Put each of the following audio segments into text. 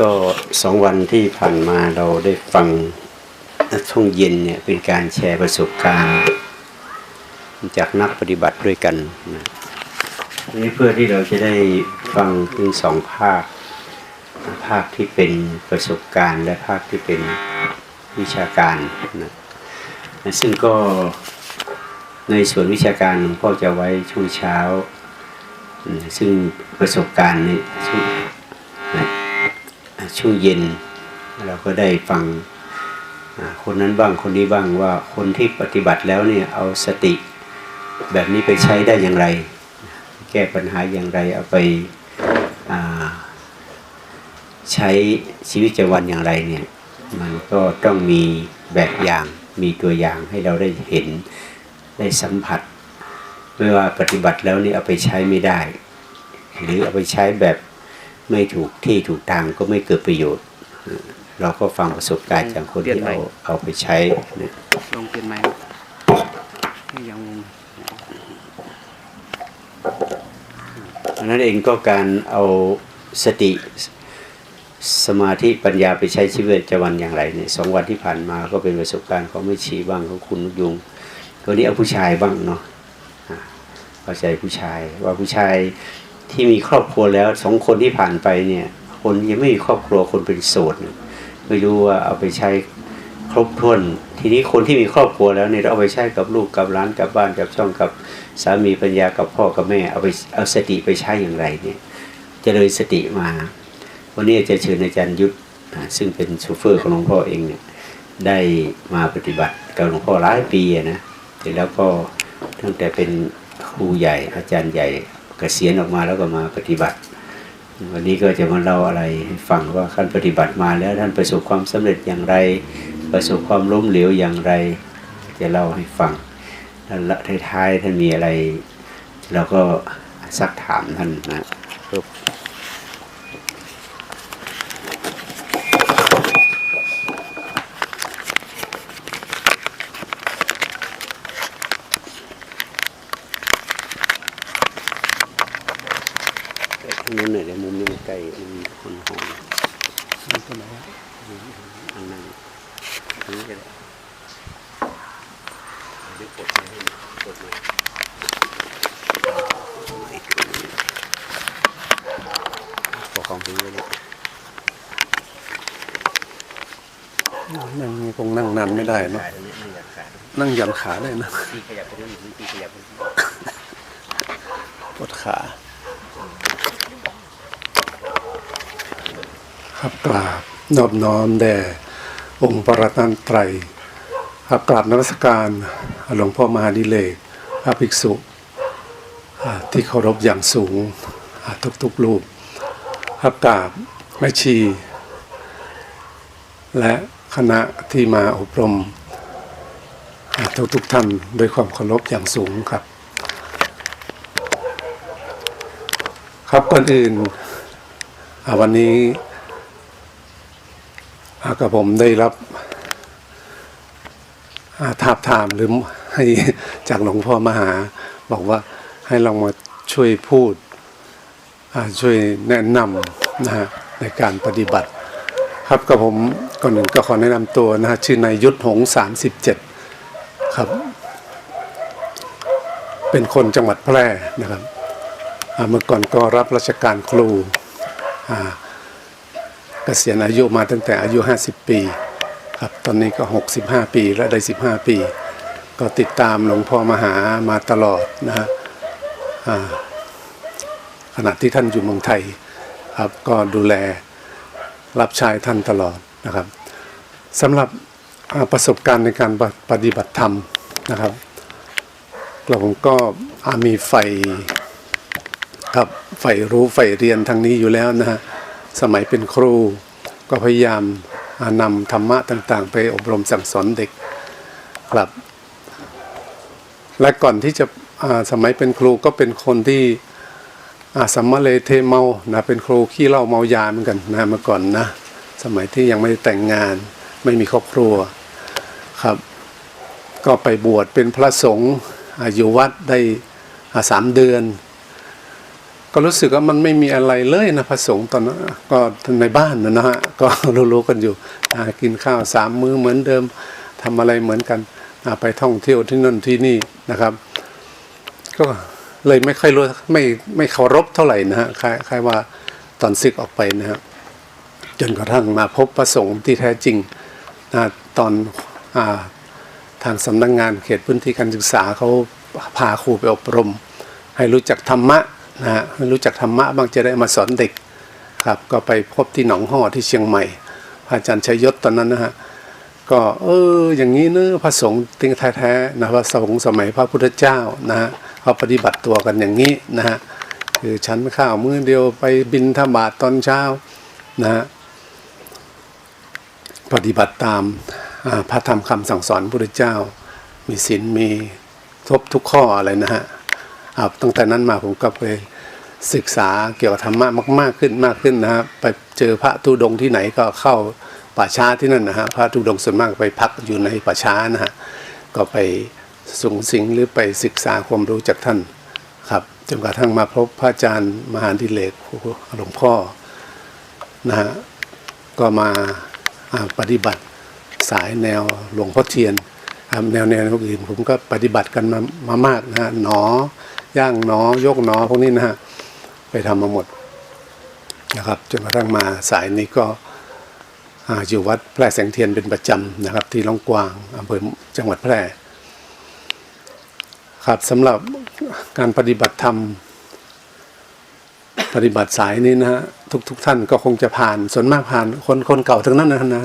ก็สองวันที่ผ่านมาเราได้ฟังช่วงเย็นเนี่ยเป็นการแชร์ประสบการณ์จากนักปฏิบัติด้วยกันนะนี่เพื่อที่เราจะได้ฟังถึงสองภาค ภาคที่เป็นประสบการณ์ และภาคที่เป็นวิชาการนะซึ่งก็ในส่วนวิชาการหลวงพ่อจะไว้ช่วงเช้า ซึ่งประสบการณ์นช่ ช่วงเย็น เราก็ได้ฟังคนนั้นบ้างคนนี้บ้างว่าคนที่ปฏิบัติแล้วเนี่ยเอาสติแบบนี้ไปใช้ได้อย่างไร แก้ปัญหาอย่างไรเอาไปาใช้ชีวิตประจำวันอย่างไรเนี่ยมันก็ต้องมีแบบอย่างมีตัวอย่างให้เราได้เห็นได้สัมผัส ไม่ว่าปฏิบัติแล้วนี่เอาไปใช้ไม่ได้ หรือเอาไปใช้แบบ ไม่ถูกที่ถูกทางก็ไม่เกิดประโยชน์เอ่อเราก็ฟังประสบการณ์จากคนที่เอาเอาไปใช้นะลองเปลี่ยนใหม่ให้ยังงงอันนั้นเองก็การเอาสติสมาธิปัญญาไปใช้ชีวิตประจำวันอย่างไรเนี่ยสองวันที่ผ่านมาก็เป็นประสบการณ์ของไม่ชีบ้างของคุณนุกยุงตัวนี้เอาผู้ชายบ้างเนาะอะเข้าใจผู้ชายว่าผู้ชาย ที่มีครอบครัวแล้วสองคนที่ผ่านไปเนี่ย คนยังไม่มีครอบครัวคนเป็นโสดไม่รู้ว่าเอาไปใช้ครบถ้วน ทีนี้คนที่มีครอบครัวแล้วเนี่ยเราเอาไปใช้กับลูกกับหลานกับบ้านกับช่องกับสามีปัญญากับพ่อกับแม่เอาไปเอาสติไปใช้อย่างไรเนี่ยเจริญสติมา วันนี้จะเชิญอาจารย์ยุทธซึ่งเป็นโชเฟอร์ของหลวงพ่อเองเนี่ยได้มาปฏิบัติกับหลวงพ่อหลายปีนะเสร็จแล้วก็ตั้งแต่เป็นครูใหญ่อาจารย์ใหญ่ เกษียณออกมาแล้วก็มาปฏิบัติ วันนี้ก็จะมาเล่าอะไรให้ฟังว่าท่านปฏิบัติมาแล้วท่านประสบความสำเร็จอย่างไร ประสบความล้มเหลวอย่างไร จะเล่าให้ฟังแล้วละท้ายๆท่านมีอะไร เราก็ซักถามท่านนะครับ ตรงนั้นหน่อยเดี๋ยวมุมนี้มันใกล้มันมีคนหอม มีตัวไหนวะ อันนั้นอันนี้ก็ได้เดี๋ยวกดมาให้กดมาขอความรู้ไว้เลย นั่งคงนั่งนานไม่ได้เนะนั่งยันขาได้นะที่ขยับไปนู่นนี่ที่ขยับไปปวดขา ครับกราบนอบน้อมแด่องค์ปรัตนตรครับกราบนมัสการหลวงพ่อมหาดิเลกพระภิกษุที่เคารพอย่างสูงอ่าทุกๆรูปครับกราบแม่ชีและ คณะที่มาอบรมอ่าทุกท่านด้วยความเคารพอย่างสูงครับ ครับก่อนอื่นวันนี้อากับผมได้รับอาทาบทามหรือให้จากหลวงพ่อมหา บอกว่าให้ลองมาช่วยพูดอาช่วยแนะนำนะฮะในการปฏิบัติ ครับกับผม ก่อนหนึ่งก็ขอแนะนำตัวนะฮะชื่อนายยุทธหงสามสิบเจ็ดครับ เป็นคนจังหวัดแพร่นะครับเมื่อก่อนก็รับราชการครูเกษียณอายุมาตั้งแต่อายุ 50 ปีครับตอนนี้ก็ 65 ปีและได้ 15 ปี ก็ติดตามหลวงพ่อมหามาตลอดนะฮะอ่าขณะที่ท่านอยู่เมืองไทยครับก็ดูแลรับใช้ท่านตลอด นะครับสำหรับประสบการณ์ในการปฏิบัติธรรมนะครับเราผมก็มีไฟครับใฝ่รู้ใฝ่เรียนทางนี้อยู่แล้วนะฮะสมัยเป็นครูก็พยายามานำธรรมะต่างๆ ไปอบรมสั่งสอนเด็กครับ และก่อนที่จะสมัยเป็นครูก็เป็นคนที่สัมมาเลเทเมานะเป็นครูขี้เหล้าเมายาเหมือนกันนะเมื่อก่อนนะ สมัยที่ยังไม่แต่งงาน ไม่มีครอบครัวครับ ก็ไปบวชเป็นพระสงฆ์อายู่วัดได้สามเดือน ก็รู้สึกว่ามันไม่มีอะไรเลยนะพระสงฆ์ตอนนั้นก็ในบ้านนะฮะก็รู้ๆกันอยู่กินข้าวสามมื้อเหมือนเดิมทำอะไรเหมือนกันไปท่องเที่ยวที่นั่นที่นี่นะครับ ก็เลยไม่ค่อยรู้ไม่ไม่เคารพเท่าไหร่นะฮะคล้ายว่าตอนศึกออกไปนะฮะ จนกระทั่งมาพบพระสงฆ์ที่แท้จริงนะตอนอทางสำนักงงานเขตพื้นที่การศึกษาเขาพาครูไปอบรม ให้รู้จักธรรมะนะฮะรู้จักธรรมะบางจะได้มาสอนเด็กครับ ก็ไปพบที่หนองห่อที่เชียงใหม่พระอาจารย์ชัยยศตอนนั้นนะฮะก็เอออย่างนี้เนอะพระสงฆ์ติงแท้ๆนะพระสงฆ์สมัยพระพุทธเจ้านะฮะเขาปฏิบัติตัวกันอย่างนี้นะฮะคือฉันข้าวมื้อเดียวไปบินธบาตตอนเช้านะฮะ ปฏิบัติตามพระธรรมคำสั่งสอนพระพุทธเจ้า มีศีลมีครบทุกข้ออะไรนะฮะตั้งแต่นั้นมาผมก็ไปศึกษาเกี่ยวกับธรรมะมาก ๆขึ้นมากขึ้นนะฮะไปเจอพระธุดงที่ไหนก็เข้าป่าช้าที่นั่นนะฮะพระธุดงส่วนมากไปพักอยู่ในป่าช้านะฮะก็ไปสูงสิงหรือไปศึกษาความรู้จากท่านครับจนกระทั่งมาพบพระอาจารย์มหาดิเลกหลวงพ่อนะฮะก็มา ปฏิบัติสายแนวหลวงพ่อเทียนครับแนวแนวอื่นผมก็ปฏิบัติกันมามามากนะฮะหนอย่างหนอยกหนอพวกนี้นะฮะไปทำมาหมดนะครับจนกระทั่งมาสายนี้ก็ออยู่วัดแพร่แสงเทียนเป็นประจำนะครับ ที่ล่องกวางอำเภอจังหวัดแพร่ครับสำหรับการปฏิบัติธรรม ปฏิบัติสายนี้นะฮะทุกทุกท่านก็คงจะผ่านส่วนมากผ่านคนคนเก่าทั้งนั้นนะนะ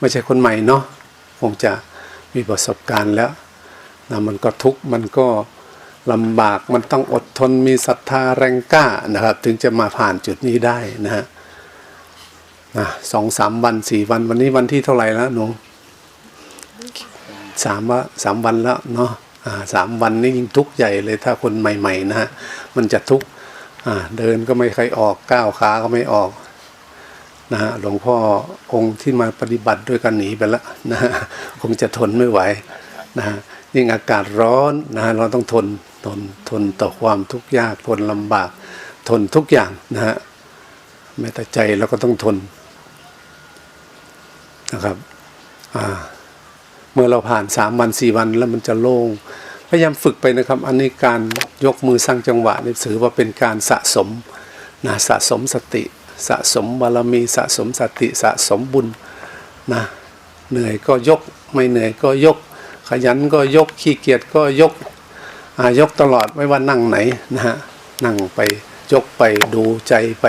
ไม่ใช่คนใหม่เนาะคงจะมีประสบการณ์แล้วนะมันก็ทุกข์มันก็ลำบากมันต้องอดทนมีศรัทธาแรงกล้านะครับ ถึงจะมาผ่านจุดนี้ได้นะฮะนะสองสามวันสี่วันวันนี้วันที่เท่าไหร่แล้วหนูสามว่าสามวันแล้วเนาะอ่าสามวันนี่ยิ่งทุกข์ใหญ่เลยถ้าคนใหม่ ๆ นะฮะมันจะทุกข์ เดินก็ไม่ค่อยออกก้าวขาก็ไม่ออกนะฮะหลวงพ่อองค์ที่มาปฏิบัติด้วยกันหนีไปแล้วนะฮะคงจะทนไม่ไหวนะฮะยิ่งอากาศร้อนนะฮะเราต้องทนทนทนต่อความทุกข์ยากทนลำบาก ทนทุกอย่างนะฮะแม้แต่ใจเราก็ต้องทนนะครับอ่าเมื่อเราผ่านสามวันสี่วันแล้วมันจะโล่ง พยายามฝึกไปนะครับ อันนี้การยกมือสร้างจังหวะนี่ถือว่าเป็นการสะสมนะสะสมสติ สะสมบารมีสะสมสติสะสมบุญนะเหนื่อยก็ยกไม่เหนื่อยก็ยก ขยันก็ยกขี้เกียจก็ยกอ่ายกตลอดไม่ว่านั่งไหนนะฮะนั่งไปยกไปดูใจไป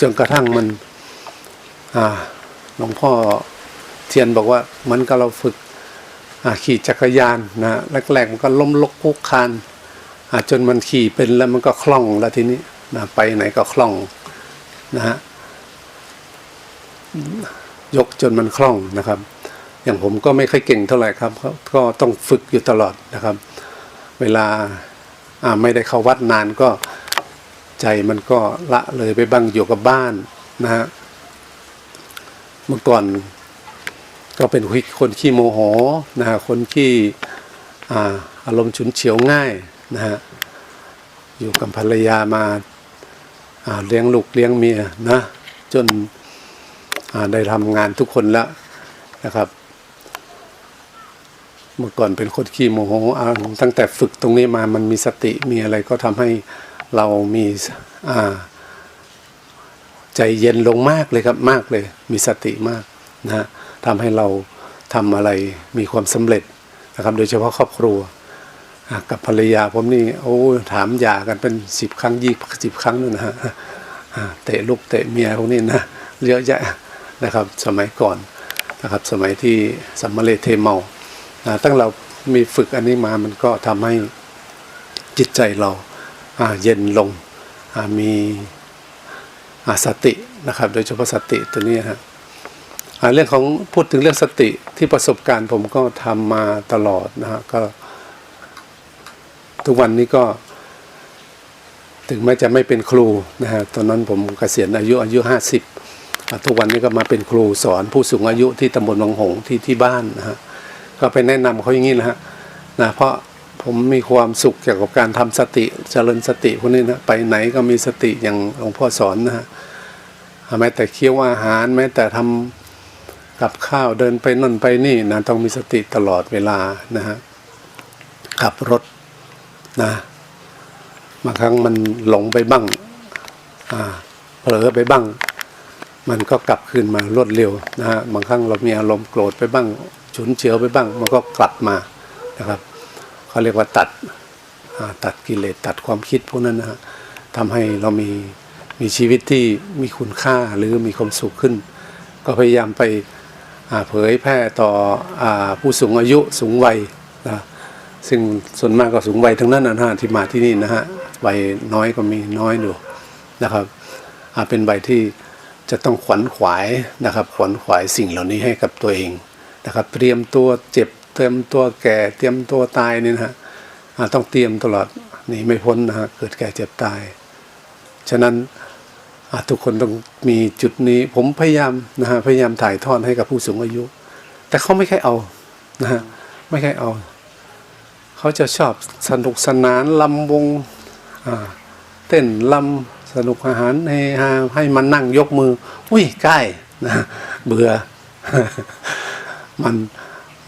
จนกระทั่งมันอ่าหลวงพ่อเทียนบอกว่าเหมันก็เราฝึก ขี่จักรยานนะแรกๆมันก็ล้มลุกคุกคานจนมันขี่เป็นแล้วมันก็คล่องแล้วทีนี้นะไปไหนก็คล่องนะฮะยกจนมันคล่องนะครับ อย่างผมก็ไม่ค่อยเก่งเท่าไหร่ครับ ก็ต้องฝึกอยู่ตลอดนะครับ เวลาอ่าไม่ได้เข้าวัดนานก็ใจมันก็ละเลยไปบ้างอยู่กับบ้านนะฮะเมื่อก่อน ก็เป็นคนขี้โมโหนะฮะคนขี้อาอารมณ์ฉุนเฉียวง่ายนะฮะอยู่กับภรรยามาาเลี้ยงลูกเลี้ยงเมียนะจนได้ทำงานทุกคนแล้วนะครับ เมื่อก่อนเป็นคนขี้โมโหตั้งแต่ฝึกตรงนี้มามันมีสติมีอะไรก็ทำให้เรามีใจเย็นลงมากเลยครับมากเลย มีสติมากนะฮะ ทำให้เราทำอะไรมีความสำเร็จนะครับ โดยเฉพาะครอบครัว กับภรรยาผมนี่โอ้ถามหย่ากันเป็นสิบครั้งยี่สิบครั้งนู่นนะฮะเตะลูกเตะเมียพวกนี้นะเยอะแยะนะครับสมัยก่อนนะครับสมัยที่สัมมาเลเทเมาตั้งเรามีฝึกอันนี้มามันก็ทำให้จิตใจเราเย็นลงมีสตินะครับ โดยเฉพาะสติตัวนี้ฮะ เรื่องของพูดถึงเรื่องสติที่ประสบการณ์ผมก็ทำมาตลอดนะฮะก็ ทุกวันนี้ก็ ถึงแม้จะไม่เป็นครูนะฮะตอนนั้นผมเกษียณอายุอายุห้าสิบทุกวันนี้ก็มาเป็นครูสอนผู้สูงอายุที่ตำบลวังหงส์ที่ที่บ้านนะฮะก็ไปแนะนำเขาอย่างนี้นะฮะนะเพราะผมมีความสุขเกี่ยวกับการทำสติเจริญสติพวกนี้นะไปไหนก็มีสติอย่างหลวงพ่อสอนนะฮะแม้แต่เคี้ยวอาหารแม้แต่ทำ กับข้าวเดินไปนั่นไปนี่นะต้องมีสติตลอดเวลานะฮะขับรถนะบางครั้งมันหลงไปบ้างอ่าเผลอไปบ้าง มันก็กลับคืนมารวดเร็วนะฮะบางครั้งเรามีอารมณ์โกรธไปบ้างฉุนเฉียวไปบ้าง มันก็กลับมานะครับเขาเรียกว่าตัดตัดกิเลสตัดความคิดพวกนั้นนะฮะทำให้เรามีมีชีวิตที่มีคุณค่าหรือมีความสุขขึ้น ก็พยายามไป เผยแพร่ต่ออผู้สูงอายุสูงวัยนะซึ่งส่วนมากก็สูงวัยทั้งนั้นนะฮะที่มาที่นี่นะฮะวัยน้อยก็มีน้อยอยู่นะครับเป็นวัยที่จะต้องขวัญขวายนะครับขวัญขวายสิ่งเหล่านี้ให้กับตัวเองนะครับเตรียมตัวเจ็บเตรียมตัวแก่เตรียมตัวตายนี่นะฮะต้องเตรียมตลอดหนีไม่พ้นนะฮะเกิดแก่เจ็บตาย ฉะนั้น ทุกคนต้องมีจุดนี้ ผมพยายามนะฮะพยายามถ่ายทอดให้กับผู้สูงอายุ แต่เขาไม่ค่อยเอานะฮะไม่ค่อยเอา เขาจะชอบสนุกสนานลำวงเต้นลำสนุกอาหารเฮฮาให้มันนั่งยกมือ อุ้ยใกล้นะเบื่อ มัน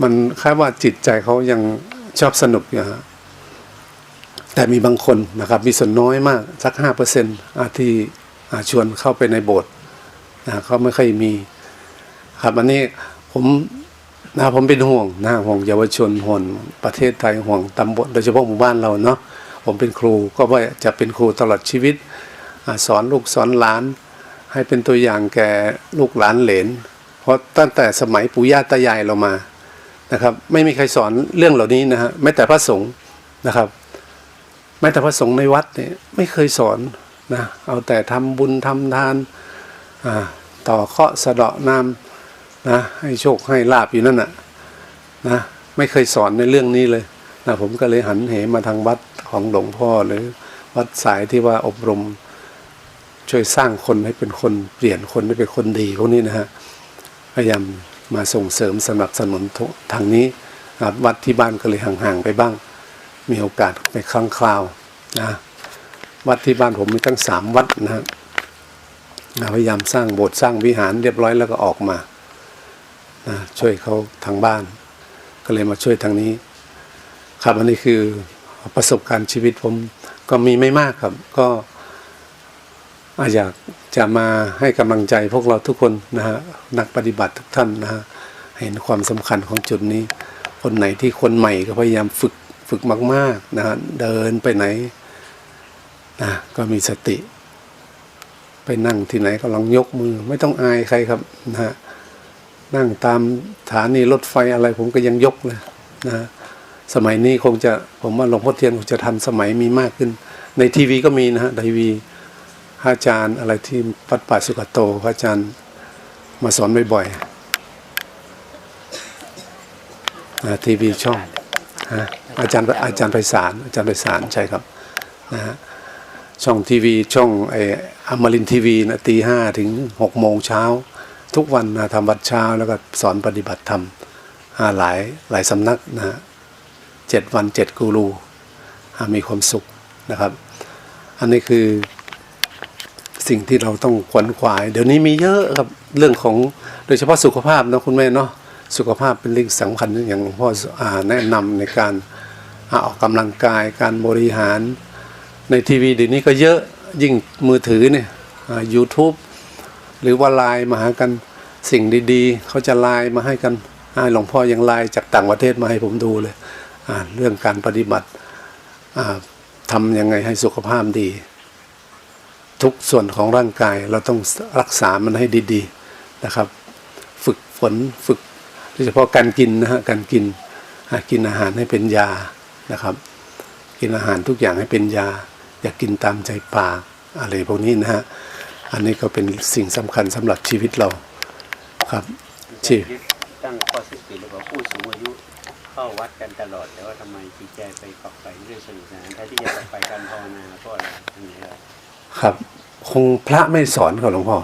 มันคล้ายว่าจิตใจเขายังชอบสนุกอยู่ฮะแต่มีบางคนนะครับ มีส่วนน้อยมาก สักห้าเปอร์เซ็นต์ที่ ชวนเข้าไปในโบสถ์นะเขาไม่ค่อยมี ครับอันนี้ผมนะผมเป็นห่วงนะห่วงเยาวชนห่วงประเทศไทยห่วงตำบลโดยเฉพาะหมู่บ้านเราเนาะผมเป็นครูก็ว่าจะเป็นครูตลอดชีวิตอสอนลูกสอนหลาน ให้เป็นตัวอย่างแก่ลูกหลานเหลน เพราะตั้งแต่สมัยปู่ย่าตายายเรามานะครับ ไม่มีใครสอนเรื่องเหล่านี้นะฮะแม้แต่พระสงฆ์นะครับแม้แต่พระสงฆ์ในวัดเนี่ยไม่เคยสอน นะเอาแต่ทำบุญทำทานอ่าต่อเคาะสะเดาะนามนะให้โชคให้ลาบอยู่นั่นน่ะนะไม่เคยสอนในเรื่องนี้เลยนะผมก็เลยหันเหมาทางวัดของหลวงพ่อหรือวัดสายที่ว่าอบรมช่วยสร้างคนให้เป็นคนเปลี่ยนคนให้เป็นคนดีพวกนี้นะฮะพยายามมาส่งเสริมสนับสนุนทางนี้นะครับวัดที่บ้านก็เลยห่างๆไปบ้าง มีโอกาสไปครั้งคราวนะ วัดที่บ้านผมมีตั้งสามวัดนะฮะนะพยายามสร้างโบสถ์สร้างวิหารเรียบร้อยแล้วก็ออกมานะช่วยเขาทางบ้าน ก็เลยมาช่วยทางนี้ ครับอันนี้คือประสบการณ์ชีวิตผมก็มีไม่มากครับ ก็อาอยากจะมาให้กำลังใจพวกเราทุกคนนะฮะนักปฏิบัติทุกท่านนะฮะเห็นความสำคัญของจุดนี้ คนไหนที่คนใหม่ก็พยายามฝึกฝึกมาก ๆนะฮะเดินไปไหน นะก็มีสติ ไปนั่งที่ไหนก็ลองยกมือ ไม่ต้องอายใครครับนะฮะนั่งตามสถานีรถไฟอะไรผมก็ยังยกเลยนะฮะสมัยนี้คงจะผมว่าหลวงพ่อเทียนคงจะทันสมัยมีมากขึ้น ในทีวีก็มีนะฮะทีวีพระอาจารย์อะไรที่ปัดป่าสุกโตพระอาจารย์มาสอนบ่อยๆนะทีวีช่องอาจารย์อาจารย์ไพศาลอาจารย์ไพศาลใช่ครับนะฮะ ช่องทีวีช่องไออมรินทีวีนะตีห้าถึงหกโมงเช้า ทุกวันนะทำวัดเช้าแล้วก็สอนปฏิบัติธรรมหลายหลายสำนักนะฮะเจ็ดวันเจ็ดกูรูมีความสุขนะครับ อันนี้คือสิ่งที่เราต้องขวนขวาย เดี๋ยวนี้มีเยอะครับเรื่องของโดยเฉพาะสุขภาพนะคุณแม่เนาะสุขภาพเป็นเรื่องสำคัญอย่างหลวงพ่อแนะนำในการออกกำลังกายการบริหาร ในทีวีเดี๋ยวนี้ก็เยอะยิ่งมือถือเนี่ยอ่า YouTube หรือว่าไลน์มาหากันสิ่งดีๆ เขาจะไลน์มาให้กันหลวงพ่อยังไลน์จากต่างประเทศมาให้ผมดูเลยเรื่องการปฏิบัติทำยังไงให้สุขภาพดี ทุกส่วนของร่างกายเราต้องรักษามันให้ดีๆนะครับ ฝึกฝนฝึกโดยเฉพาะการกินนะฮะการกินกินอาหารให้เป็นยานะครับ กินอาหารทุกอย่างให้เป็นยา อย่ากกินตามใจปากอะไรพวกนี้นะฮะ อันนี้ก็เป็นสิ่งสำคัญสำหรับชีวิตเราครับชีวิตตั้งข้อสังเกตเลยว่าผู้สูงอายุเข้าวัดกันตลอด แต่ว่าทำไมจิตใจไปฝักใฝ่เรื่องสนุกสนานแท้ที่จะฝักใฝ่การภาวนาเพราะอะไรอันนี้ครับครับ คงพระไม่สอนครับหลวงพ่อ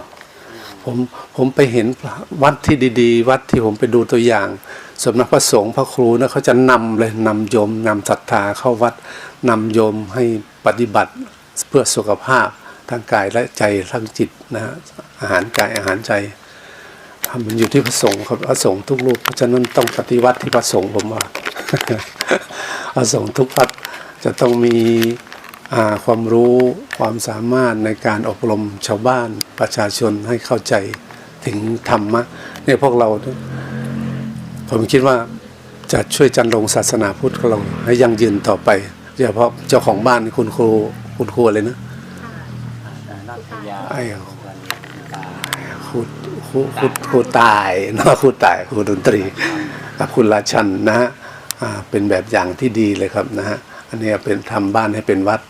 ผมผมไปเห็นวัดที่ดี ๆ วัดที่ผมไปดูตัวอย่างสำนักพระสงฆ์พระครูนะเขาจะนำเลยนำโยมนำศรัทธาเข้าวัดนำโยมให้ปฏิบัติเพื่อสุขภาพทั้งกายและใจทั้งจิตนะฮะอาหารกายอาหารใจทำมันอยู่ที่พระสงฆ์ครับพระสงฆ์ทุกรูปเพราะฉะนั้นต้องปฏิวัติที่พระสงฆ์ผมว่าพระสงฆ์ทุกวัดจะต้องมี ความรู้ความสามารถในการอบรมชาวบ้านประชาชนให้เข้าใจถึงธรรมะเนี่ยพวกเรา ผมคิดว่าจะช่วยจันลงศาสนาพุทธของเราให้ยั่งยืนต่อไปโดยเฉพาะเจ้าของบ้านคุณครูคุณครูอะไรนะนัทยาไอ้ครูครูครูครูตายเนาะครูตายครูดนตรีกับคุณราชันนะฮะอ่าเป็นแบบอย่างที่ดีเลยครับนะฮะอันนี้เป็นทำบ้านให้เป็นวัด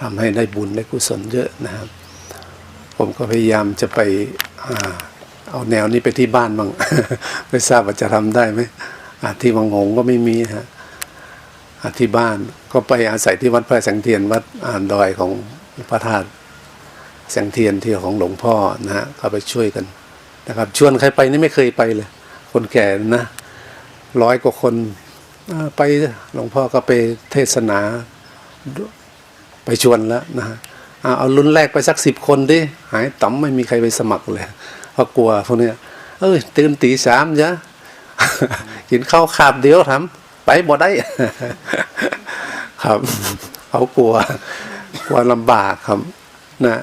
ทำให้ได้บุญได้กุศลเยอะนะครับ ผมก็พยายามจะไปอเอาแนวนี้ไปที่บ้านบ้างไม่ทราบว่าจะทำได้ไหมที่วังหงก็ไม่มีฮะที่บ้านก็ไปอาศัยที่วัดพระแสงเทียนวัดอ่านดอยของพระธาตุแสงเทียนที่ของหลวงพ่อนะฮะก็ไปช่วยกันนะครับ ชวนใครไปนี่ไม่เคยไปเลย คนแก่นะร้อยกว่าคนไปหลวงพ่อก็ไปเทศนา ไปชวนแล้วนะฮะอ่าเอารุ่นแรกไปสักสิบคนดิหายต่ำไม่มีใครไปสมัครเลยเพราะกลัวพวกเนี้ยเอ้ยตื่นตีสามจ้ะกินข้าวขาบเดียวทำไปบ่ได้ ครับเขากลัวกลัวลำบากครับนะ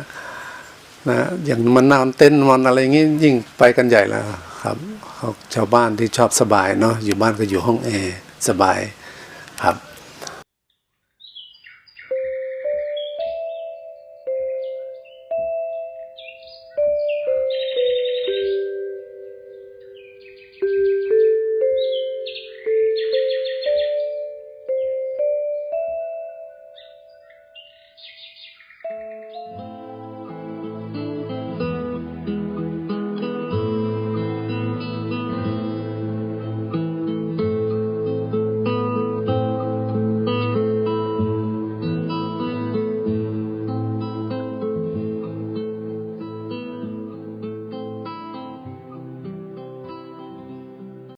นะอย่างมันนอนเต้นมันอะไรงี้ยิ่งไปกันใหญ่แล้วครับเขาชาวบ้านที่ชอบสบายเนาะอยู่บ้านก็อยู่ห้องแอร์สบายครับ